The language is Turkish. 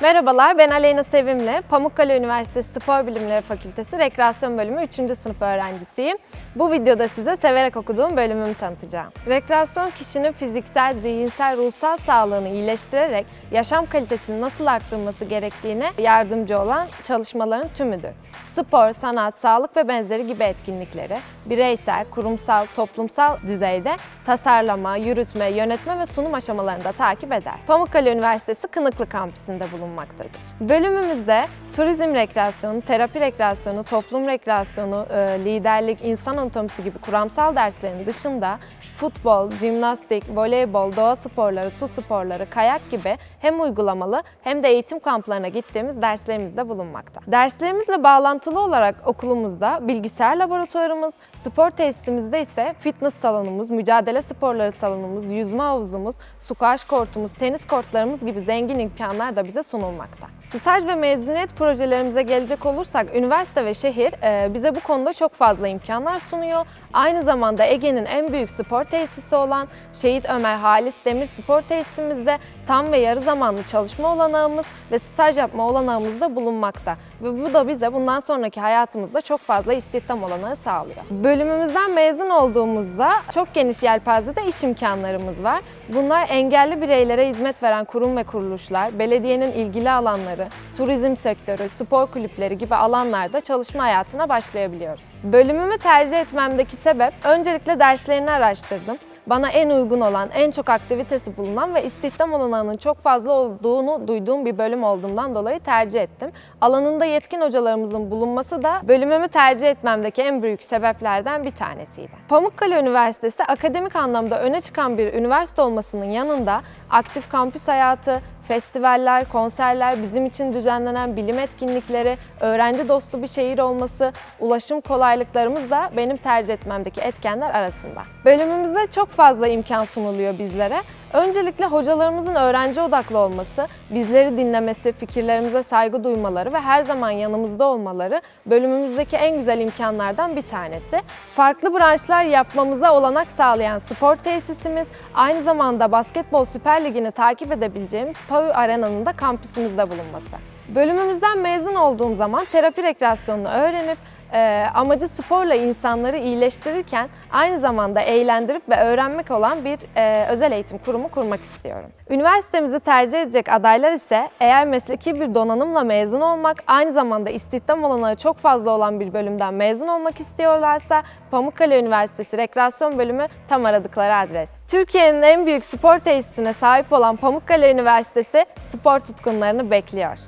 Merhabalar, ben Aleyna Sevimli. Pamukkale Üniversitesi Spor Bilimleri Fakültesi Rekreasyon Bölümü 3. sınıf öğrencisiyim. Bu videoda size severek okuduğum bölümümü tanıtacağım. Rekreasyon kişinin fiziksel, zihinsel, ruhsal sağlığını iyileştirerek yaşam kalitesini nasıl arttırması gerektiğine yardımcı olan çalışmaların tümüdür. Spor, sanat, sağlık ve benzeri gibi etkinlikleri bireysel, kurumsal, toplumsal düzeyde tasarlama, yürütme, yönetme ve sunum aşamalarında takip eder. Pamukkale Üniversitesi Kınıklı Kampüsü'nde bulunmaktadır. Bölümümüzde turizm rekreasyonu, terapi rekreasyonu, toplum rekreasyonu, e, liderlik, insan anatomisi gibi kuramsal derslerin dışında futbol, jimnastik, voleybol, doğa sporları, su sporları, kayak gibi hem uygulamalı hem de eğitim kamplarına gittiğimiz derslerimiz de bulunmakta. Derslerimizle bağlantılı olarak okulumuzda bilgisayar laboratuvarımız, spor tesisimizde ise fitness salonumuz, mücadele sporları salonumuz, yüzme havuzumuz, squash kortumuz, tenis kortlarımız gibi zengin imkanlar da bize sunulmakta. Staj ve mezuniyet projelerimize gelecek olursak üniversite ve şehir e, bize bu konuda çok fazla imkanlar sunuyor. Aynı zamanda Ege'nin en büyük spor tesisi olan Şehit Ömer Halis Demir Spor Tesisimizde tam ve yarı zamanlı çalışma olanağımız ve staj yapma olanağımız da bulunmakta. Ve bu da bize bundan sonraki hayatımızda çok fazla istihdam olanağı sağlıyor. Bölümümüzden mezun olduğumuzda çok geniş yelpazede iş imkanlarımız var. Bunlar engelli bireylere hizmet veren kurum ve kuruluşlar, belediyenin ilgili alanları, turizm sektörü, spor kulüpleri gibi alanlarda çalışma hayatına başlayabiliyoruz. Bölümümü tercih etmemdeki sebep öncelikle derslerini araştırdım. Bana en uygun olan, en çok aktivitesi bulunan ve istihdam olanağının çok fazla olduğunu duyduğum bir bölüm olduğundan dolayı tercih ettim. Alanında yetkin hocalarımızın bulunması da bölümümü tercih etmemdeki en büyük sebeplerden bir tanesiydi. Pamukkale Üniversitesi akademik anlamda öne çıkan bir üniversite olmasının yanında aktif kampüs hayatı, festivaller, konserler, bizim için düzenlenen bilim etkinlikleri, öğrenci dostu bir şehir olması, ulaşım kolaylıklarımız da benim tercih etmemdeki etkenler arasında. Bölümümüzde çok fazla imkan sunuluyor bizlere. Öncelikle hocalarımızın öğrenci odaklı olması, bizleri dinlemesi, fikirlerimize saygı duymaları ve her zaman yanımızda olmaları bölümümüzdeki en güzel imkanlardan bir tanesi. Farklı branşlar yapmamıza olanak sağlayan spor tesisimiz, aynı zamanda Basketbol Süper Ligi'ni takip edebileceğimiz PAU Arena'nın da kampüsümüzde bulunması. Bölümümüzden mezun olduğum zaman terapi rekreasyonunu öğrenip e, amacı sporla insanları iyileştirirken aynı zamanda eğlendirip ve öğrenmek olan bir e, özel eğitim kurumu kurmak istiyorum. Üniversitemizi tercih edecek adaylar ise eğer mesleki bir donanımla mezun olmak, aynı zamanda istihdam olanağı çok fazla olan bir bölümden mezun olmak istiyorlarsa Pamukkale Üniversitesi Rekreasyon Bölümü tam aradıkları adres. Türkiye'nin en büyük spor tesisine sahip olan Pamukkale Üniversitesi spor tutkunlarını bekliyor.